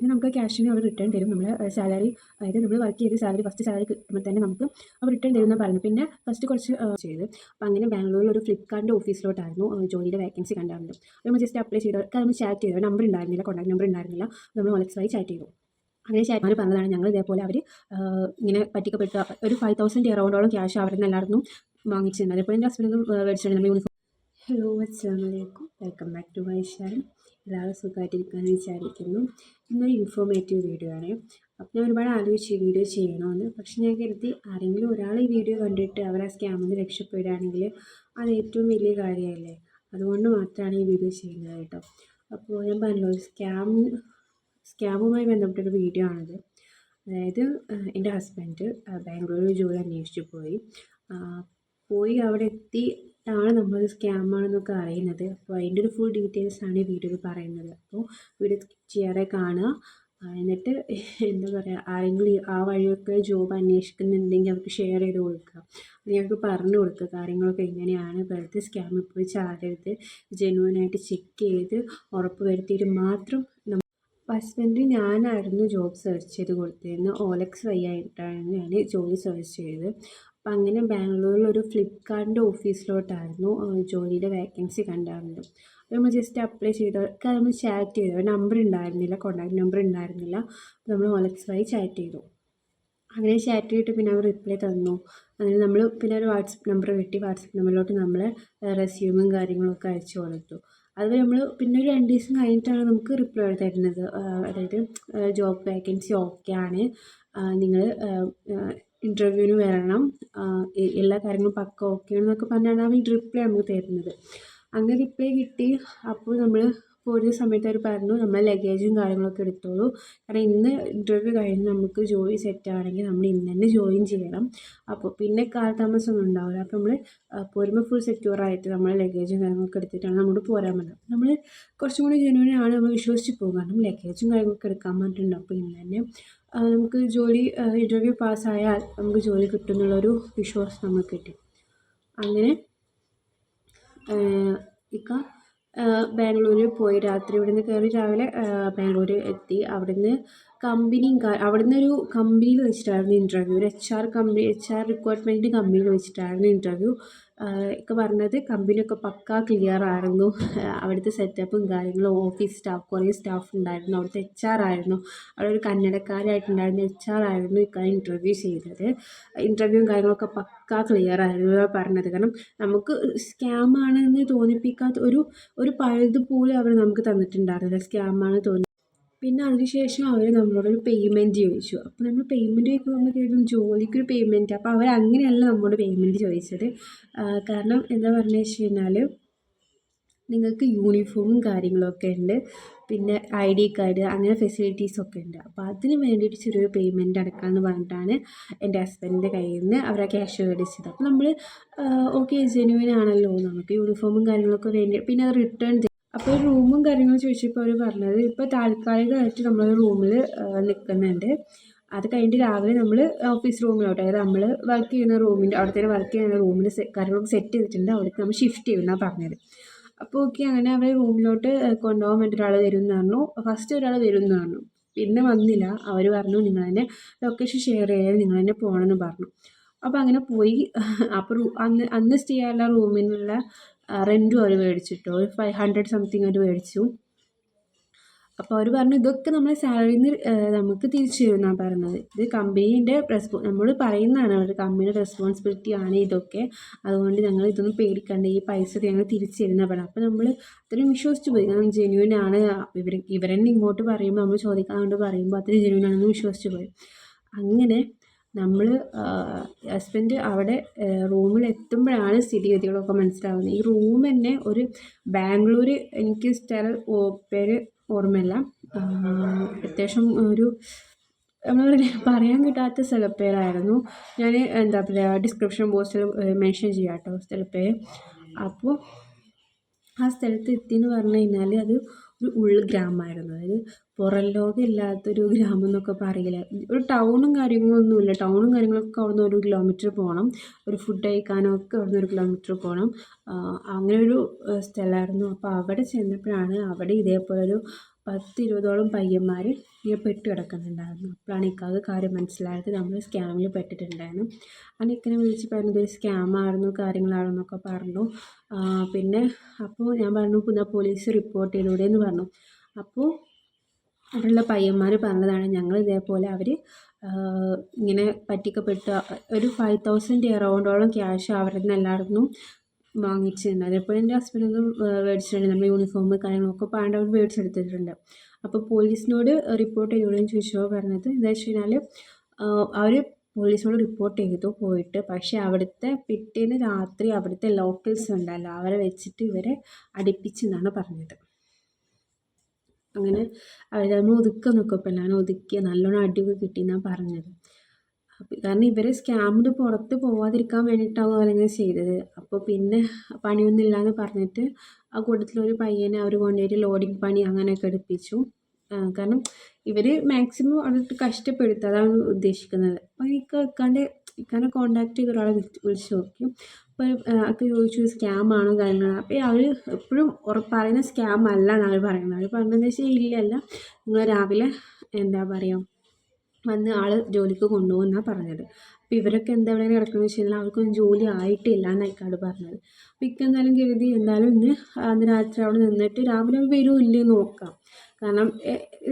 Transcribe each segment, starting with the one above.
ഇനി നമുക്ക് ക്യാഷിന് അവർ റിട്ടേൺ തരും. നമ്മൾ സാലറി അതായത് നമ്മൾ വർക്ക് ചെയ്ത് സാലറി ഫസ്റ്റ് സാലറി കിട്ടുമ്പോൾ തന്നെ നമുക്ക് അവർ റിട്ടേൺ തരും എന്നാണ് പറഞ്ഞു പിന്നെ ഫസ്റ്റ് കുറച്ച് ചെയ്ത്. അപ്പോൾ അങ്ങനെ ബാംഗ്ലൂരിൽ ഒരു ഫ്ലിപ്കാർട്ടിന്റെ ഓഫീസിലോട്ടായിരുന്നു ജോലിയുടെ വേക്കൻസി കണ്ടായിരുന്നു നമ്മൾ ജസ്റ്റ് അപ്ലൈ ചെയ്ത് നമ്മൾ ചാറ്റ് ചെയ്തു. നമ്പർ ഉണ്ടായിരുന്നില്ല കോൺടാക്ട് നമ്പർ ഉണ്ടായിരുന്നില്ല. നമ്മൾ ഒലക്സ് വഴി ചാറ്റ് ചെയ്തു. അങ്ങനെ ചേട്ടന്മാർ പറഞ്ഞതാണ് ഞങ്ങൾ ഇതേപോലെ അവർ ഇങ്ങനെ പറ്റിക്കപ്പെട്ട ഒരു ഫൈവ് തൗസൻഡ് എറൗണ്ടോളം ക്യാഷ് അവരിൽ നിന്ന് എല്ലാവർക്കും വാങ്ങിച്ചിരുന്നത്. ഇപ്പോൾ എന്റെ ഹസ്ബൻഡ് മേടിച്ചിട്ടുണ്ട് യൂണിഫോം ഹലോ അസ്സാം വലൈക്കും welcome back to my channel എല്ലാവരും സുഖമായിട്ടിരിക്കാമെന്ന് വിചാരിക്കുന്നു. ഇന്നൊരു ഇൻഫോർമേറ്റീവ് വീഡിയോ ആണ്. അപ്പോൾ ഞാൻ ഒരുപാട് ആലോചിച്ച് ഈ വീഡിയോ ചെയ്യണമെന്ന് പക്ഷെ ഞാൻ കരുതി ആരെങ്കിലും ഒരാൾ ഈ വീഡിയോ കണ്ടിട്ട് അവർ ആ സ്കാമിൽ നിന്ന് രക്ഷപ്പെടുകയാണെങ്കിൽ അത് ഏറ്റവും വലിയ കാര്യമല്ലേ? അതുകൊണ്ട് മാത്രമാണ് ഈ വീഡിയോ ചെയ്യുന്നത് കേട്ടോ. അപ്പോൾ ഞാൻ പറഞ്ഞല്ലോ സ്കാം സ്കാമുമായി ബന്ധപ്പെട്ടൊരു വീഡിയോ ആണിത്. അതായത് എന്റെ ഹസ്ബൻഡ് ബാംഗ്ലൂരിൽ ജോലി അന്വേഷിച്ച് പോയി. പോയി അവിടെ എത്തി. ആണ് നമ്മൾ സ്കാമാണെന്നൊക്കെ അറിയുന്നത്. അപ്പോൾ അതിന്റെ ഒരു ഫുൾ ഡീറ്റെയിൽസ് ആണ് ഈ വീഡിയോയിൽ പറയുന്നത്. അപ്പോൾ വീഡിയോ ചെയ്യാതെ കാണുക. എന്നിട്ട് എന്താ പറയുക ആരെങ്കിലും ആ വഴിയൊക്കെ ജോബ് അന്വേഷിക്കുന്നുണ്ടെങ്കിൽ അവർക്ക് ഷെയർ ചെയ്ത് കൊടുക്കുക. ഞങ്ങൾക്ക് പറഞ്ഞു കൊടുക്കുക. കാര്യങ്ങളൊക്കെ എങ്ങനെയാണ് വെറുതെ സ്കാം പോയി ചാടരുത്. ജെന്യൂനായിട്ട് ചെക്ക് ചെയ്ത് ഉറപ്പ് വരുത്തിയിട്ട് മാത്രം നമ്മൾ ഹസ്ബൻഡ് ഞാനായിരുന്നു ജോബ് സെർച്ച് ചെയ്ത് കൊടുത്തിരുന്നത്. ഓലക്സ് വഴിയായിട്ടാണ് ഞാൻ ജോലി സെർച്ച് ചെയ്തത്. അപ്പം അങ്ങനെ ബാംഗ്ലൂരിൽ ഒരു ഫ്ലിപ്കാർട്ടിന്റെ ഓഫീസിലോട്ടായിരുന്നു ജോലിയുടെ വേക്കൻസി കണ്ടായിരുന്നത് അപ്പോൾ നമ്മൾ ജസ്റ്റ് അപ്ലൈ ചെയ്തവർക്ക് നമ്മൾ ചാറ്റ് ചെയ്തു. നമ്പർ ഉണ്ടായിരുന്നില്ല കോൺടാക്ട് നമ്പർ ഉണ്ടായിരുന്നില്ല. അപ്പോൾ നമ്മൾ ഓലക്സ് ചാറ്റ് ചെയ്തു. അങ്ങനെ ചാറ്റ് ചെയ്തിട്ട് പിന്നെ അവർ റിപ്ലൈ തന്നു. അങ്ങനെ നമ്മൾ പിന്നെ ഒരു വാട്സപ്പ് നമ്പർ കിട്ടി. വാട്സപ്പ് നമ്പറിലോട്ട് നമ്മൾ റെസ്യൂമും കാര്യങ്ങളൊക്കെ അയച്ചു കൊടുത്തു. അത് നമ്മൾ പിന്നെ ഒരു രണ്ട് ദിവസം കഴിഞ്ഞിട്ടാണ് നമുക്ക് റിപ്ലൈ തരുന്നത്. അതായത് ജോബ് വേക്കൻസി ഓക്കെ ആണ്. നിങ്ങൾ ഇന്റർവ്യൂവിന് വരണം. എല്ലാ കാര്യങ്ങളും പക്ക ഓക്കെ എന്നൊക്കെ പറഞ്ഞാണ് അവർ റിപ്ലൈ നമുക്ക് തരുന്നത്. അങ്ങനെ റിപ്ലൈ കിട്ടി. അപ്പോൾ നമ്മൾ പോരുന്ന സമയത്ത് അവർ പറഞ്ഞു നമ്മൾ ലഗേജും കാര്യങ്ങളൊക്കെ എടുത്തോളൂ. കാരണം ഇന്ന് ഇന്റർവ്യൂ കഴിഞ്ഞ് നമുക്ക് ജോലി സെറ്റ് ആണെങ്കിൽ നമ്മൾ ഇന്ന് തന്നെ ജോയിൻ ചെയ്യണം. അപ്പോൾ പിന്നെ കാലതാമസം ഒന്നും ഉണ്ടാവില്ല അപ്പോൾ നമ്മൾ പോരുമ്പോൾ ഫുൾ സെക്യൂർ ആയിട്ട് നമ്മൾ ലഗേജും കാര്യങ്ങളൊക്കെ എടുത്തിട്ടാണ് നമ്മൾ പോരാൻ പറ്റുന്നത് നമ്മൾ കുറച്ചും കൂടി ജനുവിനാണ് നമ്മൾ വിശ്വസിച്ച് പോകും. കാരണം ലഗേജും കാര്യങ്ങളൊക്കെ എടുക്കാൻ പറ്റുന്നുണ്ട് അപ്പോൾ ഇന്ന് തന്നെ നമുക്ക് ജോലി ഇന്റർവ്യൂ പാസ്സായാൽ നമുക്ക് ജോലി കിട്ടും എന്നുള്ളൊരു വിശ്വാസം നമുക്ക് കിട്ടി. അങ്ങനെ ഇക്ക ബാംഗ്ലൂരിൽ പോയി. രാത്രി ഇവിടുന്ന് കയറി രാവിലെ ബാംഗ്ലൂർ എത്തി. അവിടുന്ന് കമ്പനിയും അവിടുന്ന് ഒരു കമ്പനിയിൽ വെച്ചിട്ടായിരുന്നു ഇന്റർവ്യൂ ഒരു H R company H R recruitment കമ്പനിയിൽ വെച്ചിട്ടായിരുന്നു ഇന്റർവ്യൂ ഒക്കെ പറഞ്ഞത് കമ്പനിയൊക്കെ പക്കാ ക്ലിയർ ആയിരുന്നു. അവിടുത്തെ സെറ്റപ്പും കാര്യങ്ങളും ഓഫീസ് സ്റ്റാഫ് കുറേ സ്റ്റാഫ് ഉണ്ടായിരുന്നു. അവിടുത്തെ എച്ച് ആർ ആയിരുന്നു. അവിടെ ഒരു കന്നഡക്കാരായിട്ടുണ്ടായിരുന്ന എച്ച് ആർ ആയിരുന്നു ഇക്ക ഇന്റർവ്യൂ ചെയ്തത്. ഇന്റർവ്യൂവും കാര്യങ്ങളൊക്കെ പക്കാ ക്ലിയർ ആയിരുന്നു പറഞ്ഞത്. കാരണം നമുക്ക് സ്കാം ആണെന്ന് തോന്നിപ്പിക്കാത്ത ഒരു ഒരു പഴുത് പോലും അവർ നമുക്ക് തന്നിട്ടുണ്ടായിരുന്നില്ല. സ്കാം ആണ് തോന്നി പിന്നെ അതിനുശേഷം അവർ നമ്മളോടൊരു പേയ്മെന്റ് ചോദിച്ചു. അപ്പോൾ നമ്മൾ പേയ്മെന്റ് ചോദിക്കുമ്പോൾ നമ്മൾ കരുതും ജോലിക്കൊരു പേയ്മെന്റ് അപ്പോൾ അവർ അങ്ങനെയല്ല നമ്മളോട് പേയ്മെന്റ് ചോദിച്ചത്. കാരണം എന്താ പറഞ്ഞു വെച്ച് കഴിഞ്ഞാൽ നിങ്ങൾക്ക് യൂണിഫോമും കാര്യങ്ങളൊക്കെ ഉണ്ട്. പിന്നെ ഐ ഡി കാർഡ് അങ്ങനെ ഫെസിലിറ്റീസൊക്കെ ഉണ്ട്. അപ്പോൾ അതിന് വേണ്ടിയിട്ട് ചെറിയൊരു പേയ്മെന്റ് അടക്കാമെന്ന് പറഞ്ഞിട്ടാണ് എന്റെ ഹസ്ബൻഡിന്റെ കയ്യിൽ നിന്ന് അവരെ ക്യാഷ് മേടിച്ചത്. അപ്പോൾ നമ്മൾ ഓക്കെ ജെനുവിൻ ആണല്ലോ. നമുക്ക് യൂണിഫോമും കാര്യങ്ങളൊക്കെ വേണ്ടി. പിന്നെ അത് റിട്ടേൺ അപ്പോൾ റൂമും കാര്യങ്ങളും ചോദിച്ചപ്പോൾ അവർ പറഞ്ഞത് ഇപ്പോൾ താൽക്കാലികമായിട്ട് നമ്മൾ റൂമിൽ നിൽക്കുന്നുണ്ട് അത് കഴിഞ്ഞിട്ട് രാവിലെ നമ്മൾ ഓഫീസ് റൂമിലോട്ട് അതായത് നമ്മൾ വർക്ക് ചെയ്യുന്ന റൂമിന്റെ അവിടെ തന്നെ വർക്ക് ചെയ്യുന്ന റൂമിൽ കാര്യങ്ങളൊക്കെ സെറ്റ് ചെയ്തിട്ടുണ്ട്. അവിടേക്ക് നമ്മൾ ഷിഫ്റ്റ് ചെയ്യുമെന്നാണ് പറഞ്ഞത്. അപ്പോൾ ഓക്കെ അങ്ങനെ അവർ റൂമിലോട്ട് കൊണ്ടുപോകാൻ വേണ്ടി ഒരാൾ വരും എന്ന് പറഞ്ഞു. ഫസ്റ്റ് ഒരാൾ വരും എന്ന് പറഞ്ഞു. പിന്നെ വന്നില്ല. അവർ പറഞ്ഞു നിങ്ങൾ തന്നെ ലൊക്കേഷൻ ഷെയർ ചെയ്യാൻ നിങ്ങൾ തന്നെ പോകണമെന്ന് പറഞ്ഞു. അപ്പോൾ അങ്ങനെ പോയി. അപ്പോൾ അന്ന് അന്ന് സ്റ്റേ ചെയ്യാനുള്ള റൂമിനുള്ള റെന്റും അവർ മേടിച്ചിട്ടോ. ഒരു ഫൈവ് ഹൺഡ്രഡ് സംതിങ് അവർ മേടിച്ചു. അപ്പോൾ അവർ പറഞ്ഞു ഇതൊക്കെ നമ്മളെ സാലറിയിൽ നിന്ന് നമുക്ക് തിരിച്ചു തരുമെന്നാണ് പറഞ്ഞത്. ഇത് കമ്പനീന്റെ റെസ്പോ നമ്മൾ പറയുന്നതാണ് അവരുടെ കമ്പനിയുടെ റെസ്പോൺസിബിലിറ്റി ആണ് ഇതൊക്കെ. അതുകൊണ്ട് ഞങ്ങൾ ഇതൊന്നും പേടിക്കണ്ട. ഈ പൈസ ഞങ്ങൾ തിരിച്ചു തരുന്ന പറഞ്ഞു അപ്പോൾ നമ്മൾ അത്രയും വിശ്വസിച്ച് പോയി. കാരണം ജെന്യൂൻ ആണ്. ഇവർ ഇവരെന്നെ ഇങ്ങോട്ട് പറയുമ്പോൾ നമ്മൾ ചോദിക്കാൻ കൊണ്ട് പറയുമ്പോൾ അത്രയും ജെന്യൂൻ ആണെന്ന് വിശ്വസിച്ച് പോയി. അങ്ങനെ നമ്മൾ ഹസ്ബൻഡ് അവിടെ റൂമിൽ എത്തുമ്പോഴാണ് സ്ഥിതിഗതികളൊക്കെ മനസ്സിലാവുന്നത്. ഈ റൂം തന്നെ ഒരു ബാംഗ്ലൂർ എനിക്ക് സ്ഥലം പേര് ഓർമ്മയില്ല. അത്യാവശ്യം ഒരു നമ്മൾ പറയാൻ കിട്ടാത്ത സ്ഥലപ്പേരായിരുന്നു. ഞാൻ എന്താ പറയുക ഡിസ്ക്രിപ്ഷൻ ബോക്സിൽ മെൻഷൻ ചെയ്യാം കേട്ടോ സ്ഥലപ്പേര്. അപ്പോൾ ആ സ്ഥലത്ത് എത്തിയെന്ന് പറഞ്ഞു കഴിഞ്ഞാൽ അത് ഒരു ഉൾഗ്രാമമായിരുന്നു അതായത് പുറം ലോകം ഇല്ലാത്തൊരു ഗ്രാമം എന്നൊക്കെ പറയില്ല? ഒരു ടൗണും കാര്യങ്ങളൊന്നുമില്ല. ടൗണും കാര്യങ്ങളൊക്കെ അവിടുന്ന് ഒരു കിലോമീറ്റർ പോകണം ഒരു ഫുഡ് കഴിക്കാനൊക്കെ അവിടുന്ന് ഒരു കിലോമീറ്റർ പോകണം അങ്ങനെ ഒരു സ്ഥലമായിരുന്നു. അപ്പോൾ അവിടെ ചെന്നപ്പോഴാണ് അവിടെ ഇതേപോലെ ഒരു പത്ത് ഇരുപതോളം പയ്യന്മാർ ഇങ്ങനെ പെട്ട് കിടക്കുന്നുണ്ടായിരുന്നു. അപ്പോഴാണ് ഇക്കാക്ക് കാര്യം മനസ്സിലായത്. നമ്മൾ സ്കാമിൽ പെട്ടിട്ടുണ്ടായിരുന്നു. അങ്ങനെ ഇക്കനെ വിളിച്ച് പറഞ്ഞത് സ്കാമായിരുന്നു കാര്യങ്ങളാണെന്നൊക്കെ പറഞ്ഞു. പിന്നെ അപ്പോൾ ഞാൻ പറഞ്ഞു പിന്നെ പോലീസ് റിപ്പോർട്ട് ചെയ്തൂടെ എന്ന് പറഞ്ഞു. അപ്പോൾ അവിടെയുള്ള പയ്യന്മാർ പറഞ്ഞതാണ് ഞങ്ങൾ ഇതേപോലെ അവർ ഇങ്ങനെ പറ്റിക്കപ്പെട്ട ഒരു ഫൈവ് തൗസൻഡ് എറൗണ്ടോളം ക്യാഷ് അവരിൽ നിന്ന് എല്ലായിടത്തും വാങ്ങിച്ചിട്ടുണ്ട് അതേപോലെ എന്റെ ഹസ്ബൻഡൊന്നും മേടിച്ചിട്ടുണ്ട് നമ്മുടെ യൂണിഫോം കാര്യങ്ങളൊക്കെ പാണ്ട് അവർ മേടിച്ചെടുത്തിട്ടുണ്ട്. അപ്പോൾ പോലീസിനോട് റിപ്പോർട്ട് ചെയ്തോളെന്ന് ചോദിച്ചപ്പോൾ പറഞ്ഞത് എന്താ വെച്ച് കഴിഞ്ഞാൽ അവർ പോലീസിനോട് റിപ്പോർട്ട് ചെയ്തു പോയിട്ട്. പക്ഷേ അവിടുത്തെ പിറ്റേന്ന് രാത്രി അവിടുത്തെ ലോക്കൽസ് ഉണ്ടല്ലോ അവരെ വെച്ചിട്ട് ഇവരെ അടുപ്പിച്ചെന്നാണ് പറഞ്ഞത്. അങ്ങനെ നമ്മൾ ഒതുക്കുക നോക്കപ്പോൾ ഒതുക്കിയ നല്ലോണം അടിയൊക്കെ കിട്ടിയെന്നാണ് പറഞ്ഞത്. കാരണം ഇവർ സ്കാമിന് പുറത്ത് പോവാതിരിക്കാൻ വേണ്ടിയിട്ടാവും അവരങ്ങനെ ചെയ്തത്. അപ്പോൾ പിന്നെ പണിയൊന്നും എന്ന് പറഞ്ഞിട്ട് ആ കൂട്ടത്തിലൊരു പയ്യനെ അവർ കൊണ്ടുപോയിട്ട് ലോഡിങ് പണി അങ്ങനെയൊക്കെ എടുപ്പിച്ചു. കാരണം ഇവർ മാക്സിമം അവിടുത്തെ കഷ്ടപ്പെടുത്തുക. അതാണ് ഉദ്ദേശിക്കുന്നത്. അപ്പോൾ എനിക്ക് ഇക്കാന്റെ ഇക്കാനെ കോണ്ടാക്ട് ചെയ്ത ഒരാളെ വിളിച്ച് നോക്കി. അപ്പോൾ ഒക്കെ ചോദിച്ചു സ്കാം ആണോ കാര്യങ്ങൾ അപ്പോൾ അവർ എപ്പോഴും ഉറപ്പറയുന്ന സ്കാം അല്ല അവർ പറയുന്നത്. അവർ പറഞ്ഞതെന്ന് വെച്ചാൽ ഇല്ലല്ല. നിങ്ങൾ രാവിലെ എന്താ പറയുക വന്ന് ആൾ ജോലിക്ക് കൊണ്ടുപോകുന്നാണ് പറഞ്ഞത്. അപ്പോൾ ഇവരൊക്കെ എന്താ ഇവിടെ കിടക്കുന്നത് വെച്ച് കഴിഞ്ഞാൽ അവർക്കൊന്നും ജോലി ആയിട്ടില്ല എന്നായിക്കാണ് പറഞ്ഞത്. അപ്പോൾ ഇക്ക എന്തായാലും കരുതി എന്തായാലും ഇന്ന് അന്ന് രാത്രി അവിടെ നിന്നിട്ട് രാവിലെ വരുമോ ഇല്ലേ നോക്കാം. കാരണം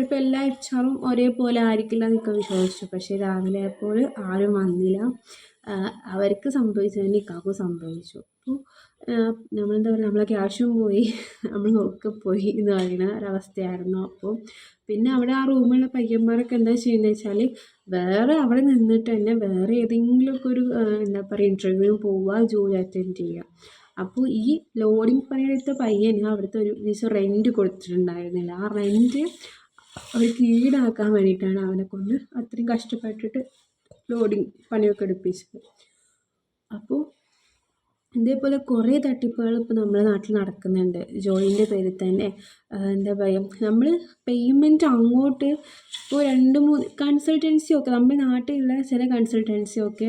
ഇപ്പം എല്ലാ എച്ച് ആറും ഒരേപോലെ ആയിരിക്കില്ല എന്നൊക്കെ വിശ്വസിച്ചു. പക്ഷേ രാവിലെ ആയപ്പോൾ ആരും വന്നില്ല. അവർക്ക് സംഭവിച്ചതിന് ഇക്കാക്കും സംഭവിച്ചു. അപ്പോൾ നമ്മളെന്താ പറയുക നമ്മളെ ക്യാഷും പോയി. നമ്മൾ നോക്കി പോയി. എന്ന് പറയുന്ന ഒരവസ്ഥയായിരുന്നു അപ്പോൾ പിന്നെ അവിടെ ആ റൂമിലുള്ള പയ്യന്മാരൊക്കെ എന്താ ചെയ്യുന്നത് വെച്ചാൽ വേറെ അവിടെ നിന്നിട്ട് തന്നെ വേറെ ഏതെങ്കിലുമൊക്കെ ഒരു എന്താ പറയുക ഇന്റർവ്യൂവിന് പോവുക ജോലി അറ്റൻഡ് ചെയ്യുക അപ്പോൾ ഈ ലോഡിങ് പണിയെടുത്ത പയ്യന് അവിടുത്തെ ഒരു ദിവസം റെന്റ് കൊടുത്തിട്ടുണ്ടായിരുന്നില്ല. ആ റെന്റ് അവർക്ക് ഈടാക്കാൻ വേണ്ടിയിട്ടാണ് അവനെ കൊണ്ട് അത്രയും കഷ്ടപ്പെട്ടിട്ട് ലോഡിങ് പണിയൊക്കെ എടുപ്പിച്ചത്. അപ്പോൾ ഇതേപോലെ കുറേ തട്ടിപ്പുകൾ ഇപ്പോൾ നമ്മുടെ നാട്ടിൽ നടക്കുന്നുണ്ട്. ജോലിന്റെ പേരിൽ തന്നെ. എന്താ പറയുക നമ്മൾ പേയ്മെന്റ് അങ്ങോട്ട് ഇപ്പോൾ രണ്ട് മൂന്ന് കൺസൾട്ടൻസി ഒക്കെ നമ്മുടെ നാട്ടിലുള്ള ചില കൺസൾട്ടൻസി ഒക്കെ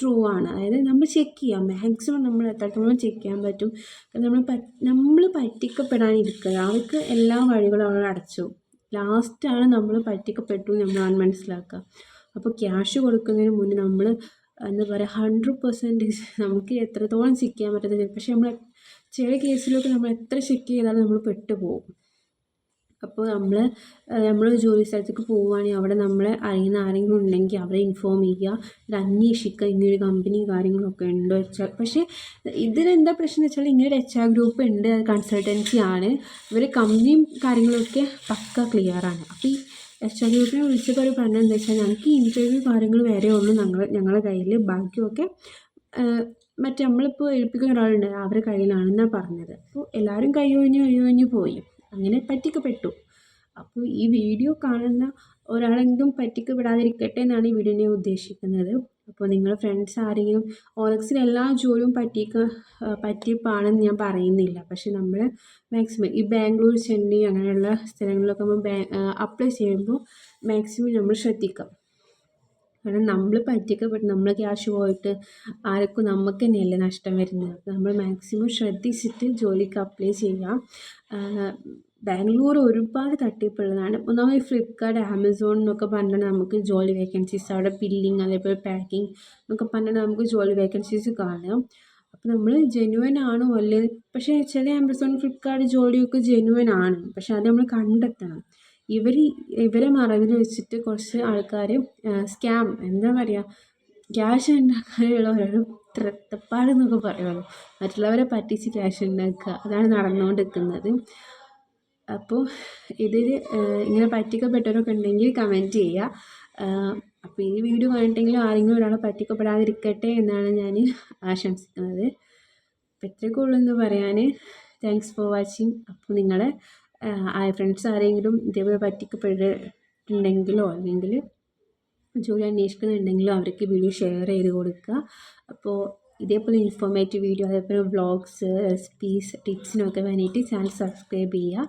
ട്രൂ ആണ്. അതായത് നമ്മൾ ചെക്ക് ചെയ്യാം. മാക്സിമം നമ്മൾ എത്രത്തോളം ചെക്ക് ചെയ്യാൻ പറ്റും. നമ്മൾ നമ്മൾ പറ്റിക്കപ്പെടാനിരിക്കുക. അവർക്ക് എല്ലാ വഴികളും അവർ അടച്ചു. ലാസ്റ്റാണ് നമ്മൾ പറ്റിക്കപ്പെട്ടു നമ്മളാണ് മനസ്സിലാക്കുക. അപ്പോൾ ക്യാഷ് കൊടുക്കുന്നതിന് മുന്നേ നമ്മൾ എന്താ പറയുക ഹൺഡ്രഡ് പെർസെന്റേജ് നമുക്ക് എത്രത്തോളം ചെക്ക് ചെയ്യാൻ പറ്റുന്നത്? പക്ഷേ നമ്മൾ ചില കേസിലൊക്കെ നമ്മൾ എത്ര ചെക്ക് ചെയ്താലും നമ്മൾ പെട്ടുപോകും. അപ്പോൾ നമ്മൾ നമ്മൾ ജോലി സ്ഥലത്തേക്ക് പോവുകയാണെങ്കിൽ അവിടെ നമ്മളെ അറിയുന്ന ആരെങ്കിലും ഉണ്ടെങ്കിൽ അവരെ ഇൻഫോം ചെയ്യുക. ഇത് അന്വേഷിക്കുക. ഇങ്ങനൊരു കമ്പനി കാര്യങ്ങളൊക്കെ ഉണ്ടോ എച്ച് ആർ പക്ഷേ ഇതിലെന്താ പ്രശ്നം എന്ന് വെച്ചാൽ ഇങ്ങനെ എച്ച് ആർ ഗ്രൂപ്പ് ഉണ്ട് കൺസൾട്ടൻസി ആണ്. ഇവർ കമ്പനിയും കാര്യങ്ങളൊക്കെ പക്ക ക്ലിയറാണ് അപ്പോൾ ഈ എച്ച് ഐ ഗ്രൂപ്പിനെ വിളിച്ചപ്പോൾ അവർ പറഞ്ഞത് എന്താ വെച്ചാൽ ഞങ്ങൾക്ക് ഇന്റർവ്യൂ കാര്യങ്ങൾ വരെ ഉള്ളൂ ഞങ്ങൾ ഞങ്ങളുടെ കയ്യിൽ ബാക്കിയൊക്കെ മറ്റേ നമ്മളിപ്പോൾ ഏൽപ്പിക്കുന്ന ഒരാളുണ്ട് അവരുടെ കയ്യിലാണെന്നാണ് പറഞ്ഞത്. അപ്പോൾ എല്ലാവരും കൈ ഒഴിഞ്ഞ് കൈ പോയി. അങ്ങനെ പറ്റിക്കപ്പെട്ടു. അപ്പോൾ ഈ വീഡിയോ കാണുന്ന ഒരാളെങ്കിലും പറ്റിക്കപ്പെടാതിരിക്കട്ടെ എന്നാണ് ഈ വീടിനെ ഉദ്ദേശിക്കുന്നത്. അപ്പോൾ നിങ്ങൾ ഫ്രണ്ട്സ് ആരെങ്കിലും ഓലക്സിൽ എല്ലാ ജോലിയും പറ്റിക്ക് പറ്റിപ്പാണെന്ന് ഞാൻ പറയുന്നില്ല. പക്ഷെ നമ്മൾ മാക്സിമം ഈ ബാംഗ്ലൂർ ചെന്നൈ അങ്ങനെയുള്ള സ്ഥലങ്ങളിലൊക്കെ നമ്മൾ അപ്ലൈ ചെയ്യുമ്പോൾ മാക്സിമം നമ്മൾ ശ്രദ്ധിക്കാം. കാരണം നമ്മൾ പറ്റിക്കപ്പെട്ട് നമ്മൾ ക്യാഷ് പോയിട്ട് ആർക്കും നമുക്ക് തന്നെയല്ലേ നഷ്ടം വരുന്നത്. നമ്മൾ മാക്സിമം ശ്രദ്ധിച്ചിട്ട് ജോലിക്ക് അപ്ലൈ ചെയ്യാം. ബാംഗ്ലൂർ ഒരുപാട് തട്ടിപ്പുള്ളതാണ്. ഒന്നാമത് ഫ്ലിപ്പ്കാർട്ട് ആമസോൺ എന്നൊക്കെ പറഞ്ഞാൽ നമുക്ക് ജോലി വേക്കൻസീസ് അവിടെ ബില്ലിങ് അതേപോലെ പാക്കിംഗ് എന്നൊക്കെ പറഞ്ഞാൽ നമുക്ക് ജോലി വേക്കൻസീസ് കാണാം. അപ്പോൾ നമ്മൾ ജെന്യുവൻ ആണോ അല്ലേ? പക്ഷേ ചില ആമസോൺ ഫ്ലിപ്പ്കാർട്ട് ജോലിയൊക്കെ ജെന്യുവൻ ആണ്. പക്ഷേ അത് നമ്മൾ കണ്ടെത്തണം. ഇവർ ഇവരെ മറവിൽ വെച്ചിട്ട് കുറച്ച് ആൾക്കാർ സ്കാം എന്താ പറയുക ക്യാഷ് ഉണ്ടാക്കാനുള്ള ഓരോ ത്രത്തപ്പാടെന്നൊക്കെ പറയുമല്ലോ മറ്റുള്ളവരെ പറ്റിച്ച് ക്യാഷ് ഉണ്ടാക്കുക. അതാണ് നടന്നുകൊണ്ടിരിക്കുന്നത്. അപ്പോൾ ഇതിൽ ഇങ്ങനെ പറ്റിക്കപ്പെട്ടവരൊക്കെ ഉണ്ടെങ്കിൽ കമന്റ് ചെയ്യുക അപ്പോൾ ഈ വീഡിയോ കണ്ടിട്ടെങ്കിലും ആരെങ്കിലും ഒരാൾ പറ്റിക്കപ്പെടാതിരിക്കട്ടെ എന്നാണ് ഞാൻ ആശംസിക്കുന്നത്. അപ്പോൾ ഇത്രയൊക്കെ ഉള്ളൂ എന്ന് പറയാൻ താങ്ക്സ് ഫോർ വാച്ചിങ് അപ്പോൾ നിങ്ങളെ ഫ്രണ്ട്സ് ആരെങ്കിലും ഇതേപോലെ പറ്റിക്കപ്പെട്ടിട്ടുണ്ടെങ്കിലോ അല്ലെങ്കിൽ ജോലി അന്വേഷിക്കുന്നുണ്ടെങ്കിലോ അവർക്ക് വീഡിയോ ഷെയർ ചെയ്ത് കൊടുക്കുക. അപ്പോൾ ഇതേപോലെ ഇൻഫോർമേറ്റീവ് വീഡിയോ അതേപോലെ വ്ളോഗ്സ് റെസിപ്പീസ് ടിപ്സിനൊക്കെ വേണ്ടിയിട്ട് ചാനൽ സബ്സ്ക്രൈബ് ചെയ്യുക.